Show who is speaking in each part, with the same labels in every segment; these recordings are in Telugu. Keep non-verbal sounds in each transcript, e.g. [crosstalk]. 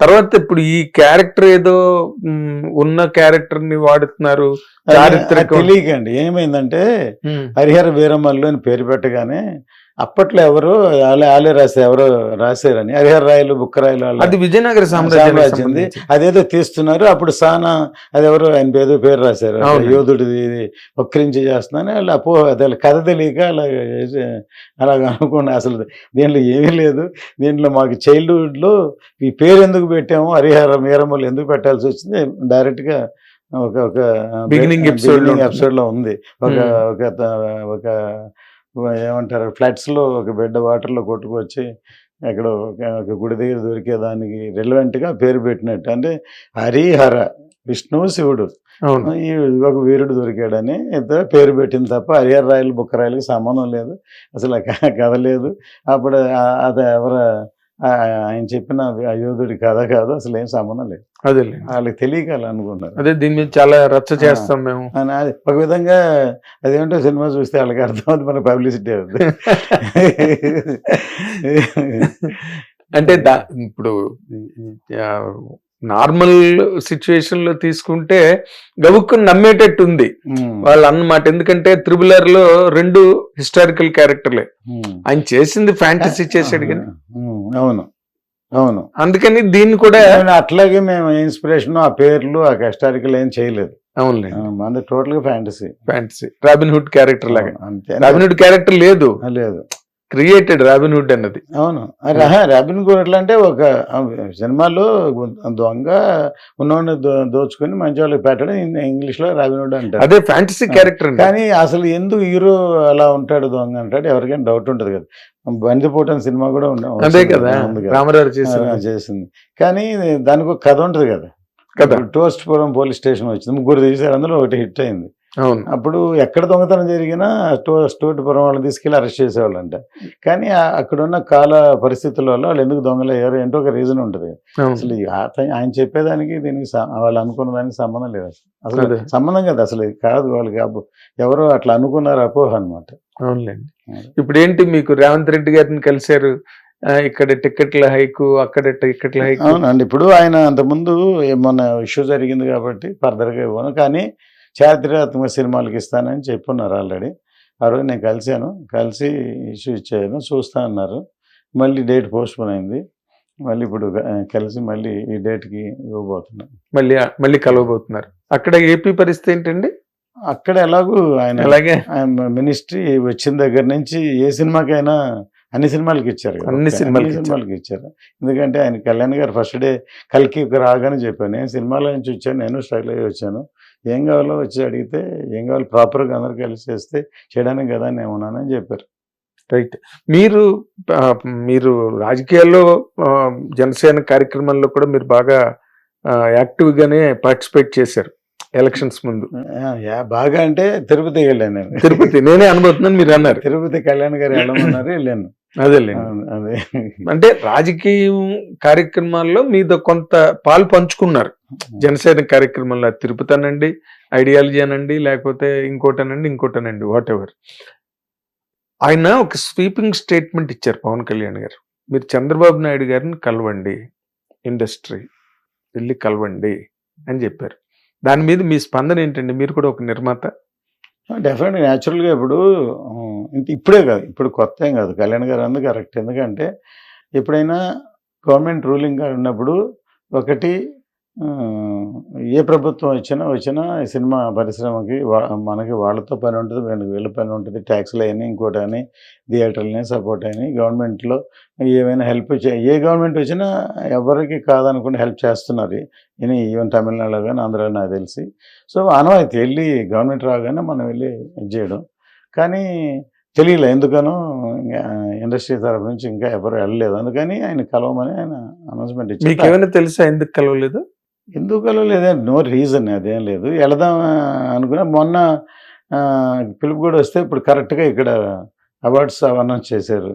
Speaker 1: తర్వాత ఇప్పుడు ఈ క్యారెక్టర్ ఏదో ఉన్న క్యారెక్టర్ని వాడుతున్నారు చారిత్రక.
Speaker 2: తెలియకండి. ఏమైందంటే హరిహర వీరమల్లు అని పేరు పెట్టగానే అప్పట్లో ఎవరు ఆలే రాశారు ఎవరో రాశారని హరిహర రాయలు బుక్కరాయలు వాళ్ళ
Speaker 1: అది విజయనగర సంబంధించి.
Speaker 2: అదేదో తీస్తున్నారు అప్పుడు సానా అదెవరు ఆయన ఏదో పేరు రాశారు. యోధుడిది వక్రించి చేస్తున్నాను వాళ్ళు అపో అదే వాళ్ళ కథ తెలియక అలా అలాగ అనుకున్నా అసలు దీంట్లో ఏమీ లేదు దీంట్లో మాకు చైల్డ్హుడ్లో ఈ పేరు ఎందుకు పెట్టాము హరిహర వీరమల్లు ఎందుకు పెట్టాల్సి వచ్చింది డైరెక్ట్గా ఒక ఒక
Speaker 1: ఉంటుంది.
Speaker 2: ఎపిసోడ్లో ఉంది ఒక
Speaker 1: Hmm.
Speaker 2: ఒక త- ఒక ఏమంటారు? ఫ్లడ్స్లో ఒక బిడ్డ వాటర్లో కొట్టుకొచ్చి ఎక్కడో ఒక- గుడి దగ్గర దొరికే దానికి relevant గా పేరు పెట్టినట్టు. అంటే హరిహర విష్ణువు శివుడు. ఈ ఒక వీరుడు దొరికాడని ఇద్దరు పేరు పెట్టింది తప్ప హరిహర రాయలు బుక్క రాయలకి సంబంధం లేదు. అసలు కథ లేదు. అప్పుడు అది ఎవరు ఆయన చెప్పిన ఆ యోధుడి కథ కాదు అసలు ఏం సంబంధం లేదు.
Speaker 1: అదే
Speaker 2: వాళ్ళకి తెలియక అనుకున్నారు
Speaker 1: అదే దీని మీద చాలా రచ్చ చేస్తాం మేము.
Speaker 2: అని అది ఒక విధంగా అదేంటో సినిమా చూస్తే వాళ్ళకి అర్థమవుతుంది మన పబ్లిసిటీ అవుతుంది
Speaker 1: అంటే దా ఇప్పుడు నార్మల్ సిచ్యువేషన్లో తీసుకుంటే గబుక్కుని నమ్మేటట్టు ఉంది వాళ్ళు అన్నమాట ఎందుకంటే త్రిబులర్లో రెండు హిస్టారికల్ క్యారెక్టర్లే. ఆయన చేసింది ఫ్యాంటసీ చేశాడు కానీ.
Speaker 2: అవును. అవును.
Speaker 1: అందుకని దీన్ని కూడా
Speaker 2: అట్లాగే మేము ఇన్స్పిరేషన్ ఆ పేర్లు ఆ హిస్టారికల్ ఏం చేయలేదు.
Speaker 1: అవునులే.
Speaker 2: మన టోటల్గా fantasy
Speaker 1: fantasy Robin Hood character లాగా.
Speaker 2: అంతే.
Speaker 1: రాబిన్ హుడ్ క్యారెక్టర్ లేదు.
Speaker 2: లేదు.
Speaker 1: క్రియేటెడ్ రాబిన్ హుడ్ అన్నది.
Speaker 2: అవును. రాబిన్ గుడ్ ఎట్లా అంటే ఒక సినిమాలో దొంగ ఉన్నవాడిని దోచుకొని మంచి వాళ్ళకి పెట్టడం ఇన్- ఇంగ్లీష్లో రాబిన్ హుడ్ అంటారు.
Speaker 1: అదే ఫ్యాంటసీ క్యారెక్టర్
Speaker 2: కానీ అసలు ఎందుకు హీరో అలా ఉంటాడు దొంగ అంటాడు? ఎవరికైనా డౌట్ ఉంటుంది కదా. బందిపోటం సినిమా కూడా ఉండ-
Speaker 1: అదే కదా. రామరాజు చేసింది.
Speaker 2: కానీ దానికి ఒక కథ ఉంటుంది కదా.
Speaker 1: కదా.
Speaker 2: టోస్ట్పురం పోలీస్ స్టేషన్ వచ్చింది. ముగ్గురు తీశారు. అందులో ఒకటి హిట్ అయింది. అప్పుడు ఎక్కడ దొంగతనం జరిగినా టో స్టోటిపురం వాళ్ళని తీసుకెళ్ళి అరెస్ట్ చేసేవాళ్ళంట. కానీ ఆ- అక్కడున్న కాల పరిస్థితుల వల్ల వాళ్ళు ఎందుకు దొంగలు అయ్యారు ఏంటో ఒక రీజన్ ఉంటుంది. అసలు ఆయన చెప్పేదానికి దీనికి వాళ్ళు అనుకున్న దానికి సంబంధం లేదు అసలు. అసలు. సంబంధం కదా అసలు. ఇది కాదు. వాళ్ళకి ఎవరో అట్లా అనుకున్నారు అపోహ అనమాట
Speaker 1: అవునులేండి. ఇప్పుడు ఏంటి మీకు రేవంత్ రెడ్డి గారిని కలిశారు? ఇక్కడ టికెట్ల హైకు అక్కడ టికెట్ల హైకు.
Speaker 2: అవునండి. ఇప్పుడు ఆయన అంతకుముందు మొన్న ఇష్యూ జరిగింది కాబట్టి ఫర్దర్గా ఇవ్వను. కానీ చారిత్రాత్మక సినిమాలకు ఇస్తానని చెప్పున్నారు ఆల్రెడీ. ఆ రోజు నేను కలిశాను. కలిసి ఇష్యూ ఇచ్చాను చూస్తా అన్నారు. మళ్ళీ డేట్ పోస్ట్పోన్ అయింది. మళ్ళీ ఇప్పుడు కలిసి మళ్ళీ ఈ డేట్కి ఇవ్వబోతున్నాను.
Speaker 1: మళ్ళీ మళ్ళీ కలవబోతున్నారు. అక్కడ ఏపీ పరిస్థితి ఏంటండి?
Speaker 2: అక్కడ ఎలాగూ ఆయన
Speaker 1: అలాగే
Speaker 2: ఆయన మినిస్ట్రీ వచ్చిన దగ్గర నుంచి ఏ సినిమాకైనా అన్ని సినిమాలకి ఇచ్చారు.
Speaker 1: అన్ని సినిమాలకి ఇచ్చారు.
Speaker 2: సినిమాలకి ఇచ్చారు. ఎందుకంటే ఆయన కళ్యాణ్ గారు ఫస్ట్ డే కలికి రాగానే చెప్పాను. నేను సినిమాలో నుంచి వచ్చాను. నేను స్ట్రగుల్ అయ్యి వచ్చాను. ఏం కావాలో వచ్చి అడిగితే ఏం కావాలి ప్రాపర్గా అందరు కలిసి చేస్తే చేయడానికి కదా నేను ఉన్నానని చెప్పారు.
Speaker 1: రైట్. మీరు మీరు రాజకీయాల్లో జనసేన కార్యక్రమంలో కూడా మీరు బాగా ఆ, యాక్టివ్ గానే పార్టిసిపేట్ చేశారు ఎలక్షన్స్ ముందు.
Speaker 2: బాగా అంటే తిరుపతికి వెళ్ళాను నేను.
Speaker 1: తిరుపతి నేనే అనుభవుతున్నాను మీరు అన్నారు.
Speaker 2: తిరుపతి కళ్యాణ్ గారు వెళ్ళమన్నారు వెళ్ళాను. అదే.
Speaker 1: అంటే రాజకీయం కార్యక్రమాల్లో మీద కొంత పాలు పంచుకున్నారు. జనసేన కార్యక్రమంలో అది తిరుపతి అనండి ఐడియాలజీ అనండి లేకపోతే ఇంకోటనండి ఇంకోటనండి వాట్ ఎవర్ ఆయన ఒక స్వీపింగ్ స్టేట్మెంట్ ఇచ్చారు పవన్ కళ్యాణ్ గారు. మీరు చంద్రబాబు నాయుడు గారిని కలవండి ఇండస్ట్రీ వెళ్ళి కలవండి అని చెప్పారు. దాని మీద మీ స్పందన ఏంటండి? మీరు కూడా ఒక నిర్మాత?
Speaker 2: డెఫినెట్గా న్యాచురల్గా ఇప్పుడు ఇప్పుడే కాదు ఇప్పుడు కొత్త ఏం కాదు. కళ్యాణ్ గారు అందుకు కరెక్ట్. ఎందుకంటే ఎప్పుడైనా గవర్నమెంట్ రూలింగ్ ఉన్నప్పుడు ఒకటి ఏ ప్రభుత్వం వచ్చినా వచ్చినా సినిమా పరిశ్రమకి వా- మనకి వాళ్ళతో పని ఉంటుంది వీళ్ళకి వీళ్ళ పని ఉంటుంది. ట్యాక్స్లు అయినా ఇంకోటి అని థియేటర్లని సపోర్ట్ అయినాయి గవర్నమెంట్లో ఏమైనా హెల్ప్ ఏ గవర్నమెంట్ వచ్చినా ఎవరికి కాదనుకుంటే హెల్ప్ చేస్తున్నారు. ఈయన ఈవెన్ తమిళనాడులో కానీ ఆంధ్రాలో నాకు తెలిసి. సో అనవాయితీ వెళ్ళి గవర్నమెంట్ రాగానే మనం వెళ్ళి ఇది చేయడం. కానీ తెలియలే ఎందుకనో ఇంకా ఇండస్ట్రీ తరఫు నుంచి ఇంకా ఎవరు వెళ్ళలేదు. అందుకని ఆయన కలవమని ఆయన అనౌన్స్మెంట్
Speaker 1: మీకు
Speaker 2: ఇచ్చారు
Speaker 1: ఏమైనా తెలుసా ఎందుకు కలవలేదు?
Speaker 2: ఎందుకు కలవలేదే? నో రీజన్ అదేం లేదు. వెళదాం అనుకున్నా మొన్న పిలుపు కూడా వస్తే ఇప్పుడు కరెక్ట్గా ఇక్కడ అవార్డ్స్ అనౌన్స్ చేశారు.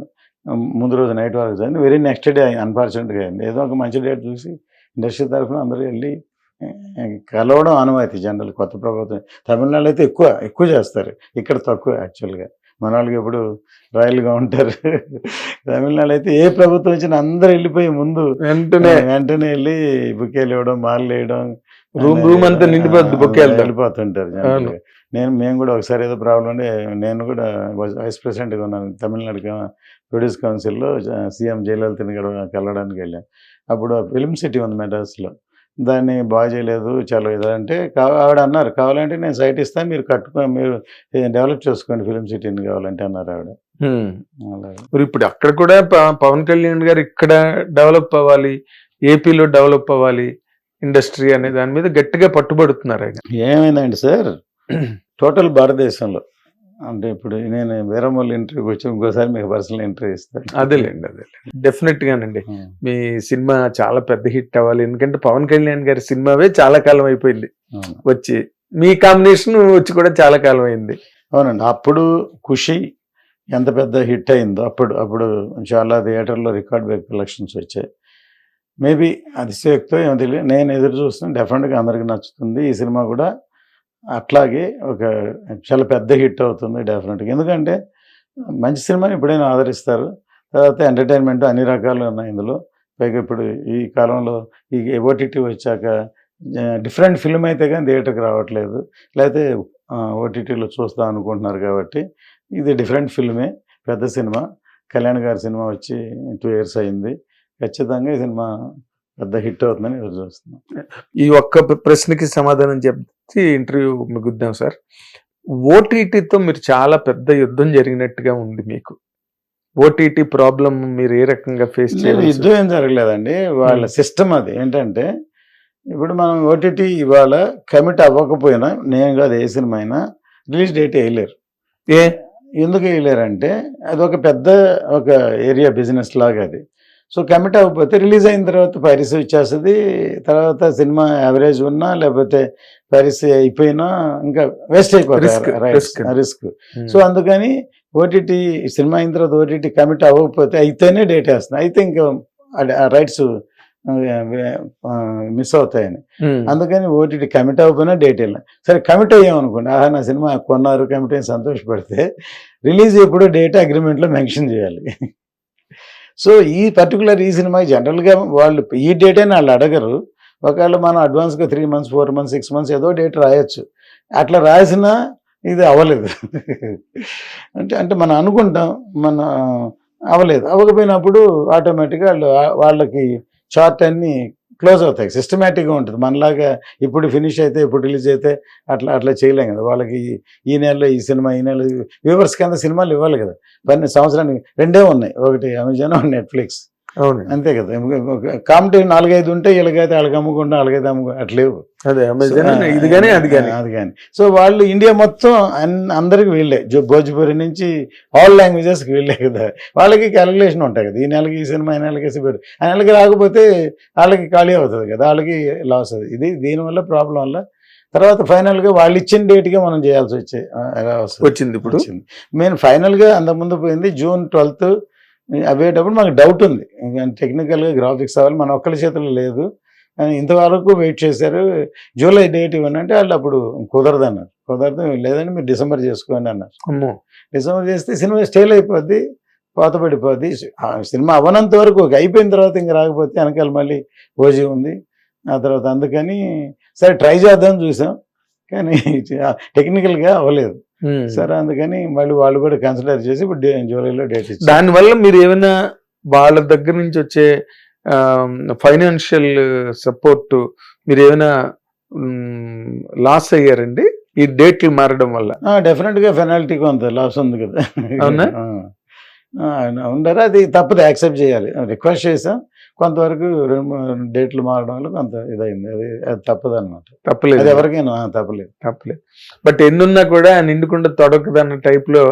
Speaker 2: ముందు రోజు నైట్ వరకు జరిగింది. వెరీ నెక్స్ట్ డే అన్ఫార్చునేట్గా అయింది. ఏదో ఒక మంచి డేట్ చూసి ఇండస్ట్రీ తరఫున అందరూ వెళ్ళి కలవడం ఆనవాయితీ జనరల్ కొత్త ప్రభుత్వం. తమిళనాడు అయితే ఎక్కువ ఎక్కువ చేస్తారు. ఇక్కడ తక్కువ యాక్చువల్గా మన వాళ్ళకి ఎప్పుడు రాయల్గా ఉంటారు. తమిళనాడు అయితే ఏ ప్రభుత్వం వచ్చినా అందరూ వెళ్ళిపోయి ముందు
Speaker 1: వెంటనే.
Speaker 2: వెంటనే వెళ్ళి బుకేలు ఇవ్వడం మాలలు వేయడం
Speaker 1: రూమ్ రూమ్ అంతా నిండిపోద్ది బొక్కేలతో
Speaker 2: వెళ్ళిపోతుంటారు. నేను మేము కూడా ఒకసారి ఏదో ప్రాబ్లం ఉంటే నేను కూడా వైస్ ప్రెసిడెంట్గా ఉన్నాను. తమిళనాడు ప్రొడ్యూస్ కౌన్సిల్లో సీఎం జయలలితని కలవడానికి వెళ్ళాను. అప్పుడు ఫిల్మ్ సిటీ ఉంది మెడ్రాస్లో. దాన్ని బాగా చేయలేదు చాలా ఇది అంటే ఆవిడ అన్నారు కావాలంటే నేను సైట్ ఇస్తాను మీరు కట్టుకో మీరు డెవలప్ చేసుకోండి ఫిల్మ్ సిటీని కావాలంటే అన్నారు ఆవిడ.
Speaker 1: మరి ఇప్పుడు అక్కడ కూడా పవన్ కళ్యాణ్ గారు ఇక్కడ డెవలప్ అవ్వాలి ఏపీలో డెవలప్ అవ్వాలి ఇండస్ట్రీ అనే దాని మీద గట్టిగా పట్టుబడుతున్నారు ఆయన.
Speaker 2: ఏమైందండి సార్? టోటల్ భారతదేశంలో అంటే ఇప్పుడు నేను వీరమల్లి ఇంటర్వ్యూకి వచ్చి ఇంకోసారి మీకు పర్సనల్ ఇంటర్వ్యూ ఇస్తాను.
Speaker 1: అదేలేండి అదేలేండి. డెఫినెట్ గానండి. మీ సినిమా చాలా పెద్ద హిట్ అవ్వాలి. ఎందుకంటే పవన్ కళ్యాణ్ గారి సినిమావే చాలా కాలం అయిపోయింది. వచ్చి మీ కాంబినేషన్ వచ్చి కూడా చాలా కాలం అయింది.
Speaker 2: అవునండి. అప్పుడు ఖుషి ఎంత పెద్ద హిట్ అయిందో అప్పుడు అప్పుడు చాలా థియేటర్లో రికార్డ్ బ్రేక్ కలెక్షన్స్ వచ్చాయి. మేబీ అతిశయోక్తో ఏమో తెలియదు. నేను ఎదురు చూస్తున్నాను డెఫినెట్గా అందరికి నచ్చుతుంది. ఈ సినిమా కూడా అట్లాగే ఒక చాలా పెద్ద హిట్ అవుతుంది డెఫినెట్గా. ఎందుకంటే మంచి సినిమాని ఎప్పుడైనా ఆదరిస్తారు. తర్వాత ఎంటర్టైన్మెంట్ అన్ని రకాలు ఉన్నాయి ఇందులో. పైగా ఇప్పుడు ఈ కాలంలో ఈ ఓటీటీ వచ్చాక డిఫరెంట్ ఫిల్మ్ అయితే కానీ థియేటర్కి రావట్లేదు. లేకపోతే ఓటీటీలో చూస్తాం అనుకుంటున్నారు కాబట్టి ఇది డిఫరెంట్ ఫిల్మే పెద్ద సినిమా. కళ్యాణ్ గారి సినిమా వచ్చి టూ ఇయర్స్ అయింది. ఖచ్చితంగా ఈ సినిమా పెద్ద హిట్ అవుతుందని ఎదురు చూస్తున్నాం.
Speaker 1: ఈ ఒక్క ప్ర- ప్రశ్నకి సమాధానం చెప్తే ఇంటర్వ్యూ ముగిద్దాం సార్. ఓటీటీతో మీరు చాలా పెద్ద యుద్ధం జరిగినట్టుగా ఉంది మీకు. ఓటీటీ ప్రాబ్లం మీరు ఏ రకంగా ఫేస్ చేయాలి
Speaker 2: యుద్ధం ఏం జరగలేదండి. వాళ్ళ సిస్టమ్ అది. ఏంటంటే ఇప్పుడు మనం ఓటీటీ ఇవాళ కమిట్ అవ్వకపోయినా నేను కాదు ఏ సినిమా అయినా రిలీజ్ డేట్ వేయలేరు.
Speaker 1: ఏ?
Speaker 2: ఎందుకు వేయలేరంటే అది ఒక పెద్ద ఒక ఏరియా బిజినెస్ లాగా అది. సో కమిట్ అవ్వకపోతే రిలీజ్ అయిన తర్వాత పైరసీ వచ్చేస్తుంది. తర్వాత సినిమా యావరేజ్ ఉన్నా లేకపోతే పైరసీ అయిపోయినా ఇంకా వేస్ట్ అయిపోతుంది. రిస్క్ సో అందుకని ఓటీటీ సినిమా అయిన తర్వాత ఓటీటీ కమిట్ అవ్వకపోతే అయితేనే డేట్ వేస్తుంది అయితే ఇంకా రైట్స్ మిస్ అవుతాయని.
Speaker 1: ఉమ్.
Speaker 2: అందుకని ఓటీటీ కమిట్ అవ్వకపోయినా డేట్ వెళ్ళాం సరే కమిట్ అయ్యామనుకోండి. ఆహా నా సినిమా కొన్నారు కమిట్ అయ్యి సంతోషపడితే రిలీజ్ ఎప్పుడో డేట్ అగ్రిమెంట్లో మెన్షన్ చేయాలి. సో ఈ పర్టికులర్ ఈ సినిమా జనరల్గా వాళ్ళు ఈ డేట్ అని వాళ్ళు అడగరు. ఒకవేళ మనం అడ్వాన్స్గా three months four months six months ఏదో డేట్ రాయొచ్చు. అట్లా రాసినా ఇది అవ్వలేదు. అంటే అంటే మనం అనుకుంటాం మన అవ్వలేదు. అవ్వకపోయినప్పుడు ఆటోమేటిక్గా వాళ్ళు వాళ్ళకి చార్ట్ అన్నీ క్లోజ్ అవుతాయి సిస్టమేటిక్గా ఉంటుంది. మనలాగా ఇప్పుడు ఫినిష్ అయితే ఇప్పుడు రిలీజ్ అయితే అట్లా అట్లా చేయలేం కదా. వాళ్ళకి ఈ నెలలో ఈ సినిమా ఈ నెల వ్యూవర్స్ కింద సినిమాలు ఇవ్వాలి కదా. పన్నెండు సంవత్సరానికి రెండే ఉన్నాయి. ఒకటి అమెజాన్ నెట్ఫ్లిక్స్ [laughs] అంతే కదా. కాంపిటేటివ్ నాలుగైదు ఉంటే ఇలాగైతే వాళ్ళకి అమ్ముకుంటా అలాగైతే అమ్ముకు అట్లేవు.
Speaker 1: అదే ఇది కానీ అది కానీ
Speaker 2: అది కానీ సో వాళ్ళు ఇండియా మొత్తం అందరికి వీళ్ళే. జో- భోజ్పురి నుంచి ఆల్ లాంగ్వేజెస్కి వీళ్ళే కదా. వాళ్ళకి క్యాలిక్యులేషన్ ఉంటాయి కదా. ఈ నెలకి ఈ సినిమా ఈ నెలకి సినిమా ఆ నెలకి రాకపోతే వాళ్ళకి ఖాళీ అవుతుంది కదా. వాళ్ళకి లాస్ అవుతుంది ఇది దీనివల్ల ప్రాబ్లం వల్ల తర్వాత ఫైనల్గా వాళ్ళు ఇచ్చిన డేట్గా మనం చేయాల్సి వచ్చే
Speaker 1: వచ్చింది ఇప్పుడు.
Speaker 2: మేము ఫైనల్గా అంతకుముందు పోయింది జూన్ ట్వెల్త్ అవేటప్పుడు మాకు డౌట్ ఉంది. టెక్నికల్గా గ్రాఫిక్స్ అవ్వాలి మన ఒక్కరి చేతుల్లో లేదు. కానీ ఇంతవరకు వెయిట్ చేశారు. జూలై డేట్ ఇవ్వండి అంటే వాళ్ళు అప్పుడు కుదరదు అన్నారు కుదరదు లేదంటే మీరు డిసెంబర్ చేసుకోండి అన్నారు. డిసెంబర్ చేస్తే సినిమా స్టేల్ అయిపోద్ది కోత పడిపోద్ది. ఆ సినిమా అవనంత వరకు. అయిపోయిన తర్వాత ఇంకా రాకపోతే వెనకాల మళ్ళీ ఓజీ ఉంది. ఆ తర్వాత అందుకని సరే ట్రై చేద్దాం చూసాం. కానీ [laughs] టెక్నికల్గా అవ్వలేదు. సరే అందుకని మళ్ళీ వాళ్ళు కూడా కన్సిడర్ చేసి ఇప్పుడు జూలైలో డేట్ ఇచ్చారు.
Speaker 1: దానివల్ల మీరు ఏమైనా వాళ్ళ దగ్గర నుంచి వచ్చే ఫైనాన్షియల్ సపోర్ట్ మీరు ఏమైనా లాస్ అయ్యారండి? ఈ డేట్లు మారడం వల్ల?
Speaker 2: డెఫినెట్గా పెనాల్టీ కొంత లాస్ ఉంది కదా.
Speaker 1: అవునా?
Speaker 2: ఉండరు అది తప్పదు యాక్సెప్ట్ చేయాలి. రిక్వెస్ట్ చేసాం. కొంతవరకు డేట్లు మారడం వల్ల కొంత ఇదైంది అది అది తప్పదు అనమాట అది
Speaker 1: తప్పలేదు
Speaker 2: ఎవరికైనా తప్పలేదు.
Speaker 1: తప్పలేదు. బట్ ఎన్నున్నా కూడా నిండుకుండా తొడకదన్న టైప్లో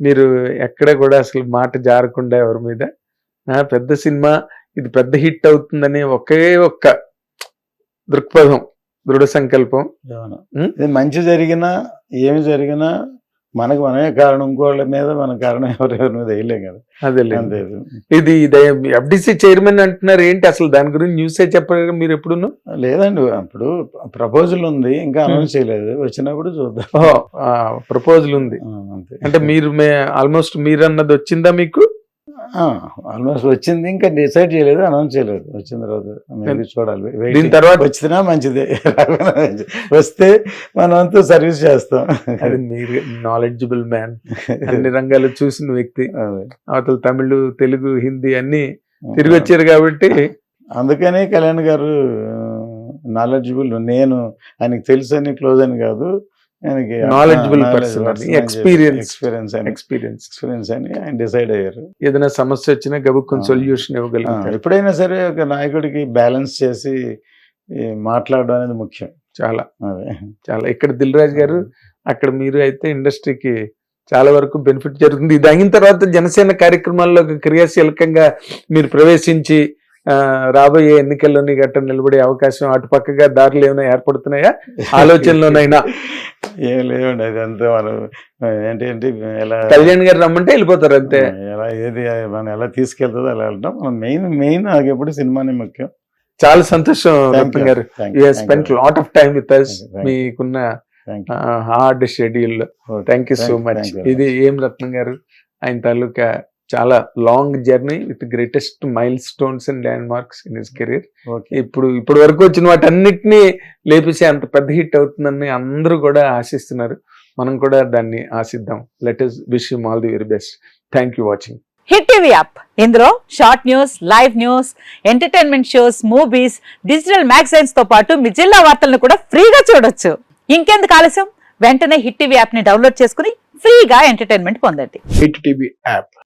Speaker 1: మీరు ఎక్కడ కూడా అసలు మాట జారకుండా ఎవరి మీద. పెద్ద సినిమా ఇది పెద్ద హిట్ అవుతుందనే ఒకే ఒక్క దృక్పథం దృఢ సంకల్పం.
Speaker 2: మంచి జరిగినా ఏమి జరిగినా మనకు మనమే కారణం ఇంకోళ్ళ మీద మన కారణం ఎవరెవరి మీద వేయలేం కదా.
Speaker 1: అదే
Speaker 2: అంతే
Speaker 1: ఇది ఎఫ్డిసి చైర్మన్ అంటున్నారు ఏంటి అసలు దాని గురించి న్యూసే చెప్పారు మీరు ఎప్పుడు
Speaker 2: లేదండి అప్పుడు ప్రపోజల్ ఉంది ఇంకా
Speaker 1: Hmm.
Speaker 2: అనౌన్స్ చేయలేదు. వచ్చినప్పుడు చూద్దాం.
Speaker 1: ప్రపోజల్ ఉంది. అంటే మీరు ఆల్మోస్ట్ మీరు అన్నది వచ్చిందా మీకు?
Speaker 2: ఆల్మోస్ట్ వచ్చింది. ఇంకా డిసైడ్ చేయలేదు అనౌన్స్ చేయలేదు. వచ్చిన తర్వాత maybe చూడాలి.
Speaker 1: దీని తర్వాత
Speaker 2: వచ్చినా మంచిదే. [laughs] వస్తే మనం అంతా సర్వీస్ చేస్తాం.
Speaker 1: అది మీరు నాలెడ్జబుల్ మ్యాన్ [laughs] అన్ని రంగాలు చూసిన వ్యక్తి. అవతల తమిళ్ తెలుగు హిందీ అన్ని తిరిగి వచ్చారు కాబట్టి
Speaker 2: అందుకనే కళ్యాణ్ గారు నాలెడ్జబుల్ నేను ఆయనకి తెలుసు అని క్లోజ్ అని కాదు.
Speaker 1: అని, experience.
Speaker 2: ఎక్స్పీరియన్స్ అని.
Speaker 1: ఎక్స్పీరియన్స్
Speaker 2: ఎక్స్పీరియన్స్ అని ఆయన డిసైడ్ అయ్యారు.
Speaker 1: ఏదైనా సమస్య వచ్చినా గబుక్కుని. సొల్యూషన్ ఇవ్వగలుగుతారు
Speaker 2: ఎప్పుడైనా సరే ఒక నాయకుడికి బ్యాలెన్స్ చేసి మాట్లాడడం అనేది ముఖ్యం.
Speaker 1: చాలా.
Speaker 2: అదే.
Speaker 1: చాలా. ఇక్కడ దిల్ రాజు గారు అక్కడ మీరు అయితే ఇండస్ట్రీకి చాలా వరకు బెనిఫిట్ జరుగుతుంది. ఇది అయిన తర్వాత జనసేన కార్యక్రమాల్లో క్రియాశీలకంగా మీరు ప్రవేశించి రాబోయే ఎన్నికల్లోని గట్ట నిలబడే అవకాశం అటుపక్కగా దారులు ఏమైనా ఏర్పడుతున్నాయా? [laughs] ఆలోచనలోనైనా.
Speaker 2: ఏం లేవండి అది అంతా మనం ఏంటి ఏంటి ఎలా
Speaker 1: కళ్యాణ్ గారు రమ్మంటే వెళ్ళిపోతారు అంతే
Speaker 2: ఎలా ఏది మనం ఎలా తీసుకెళ్తుందో అలా వెళ్తాం మనం మెయిన్ మెయిన్ నాకు ఎప్పుడు సినిమానే ముఖ్యం
Speaker 1: చాలా సంతోషం రత్న. గారు
Speaker 2: you.
Speaker 1: Lot of time with us. మీకున్న. Hard schedule. Thank you so much. ఇది ఏం రత్నం గారు ఆయన తాలూకా చాలా long journey with greatest milestones and landmarks in his career. ఇప్పుడు ఇప్పుడు వరకు వచ్చిన వాటన్నిటినీ లేపేసి అంత పెద్ద హిట్ అవుతుందని అందరూ కూడా ఆశిస్తున్నారు. మనం కూడా దాన్ని ఆశిద్దాం. Let us wish you all the very best thank you watching
Speaker 3: Hit TV app ఇందులో short news live news entertainment shows movies digital మ్యాగజైన్స్తో పాటు మీ జిల్లా వార్తలను కూడా ఫ్రీగా చూడొచ్చు. ఇంకెందుకు ఆలస్యం? వెంటనే హిట్ టీవీ యాప్ని డౌన్లోడ్ చేసుకుని ఫ్రీగా ఎంటర్టైన్మెంట్ పొందండి.
Speaker 1: Hit TV app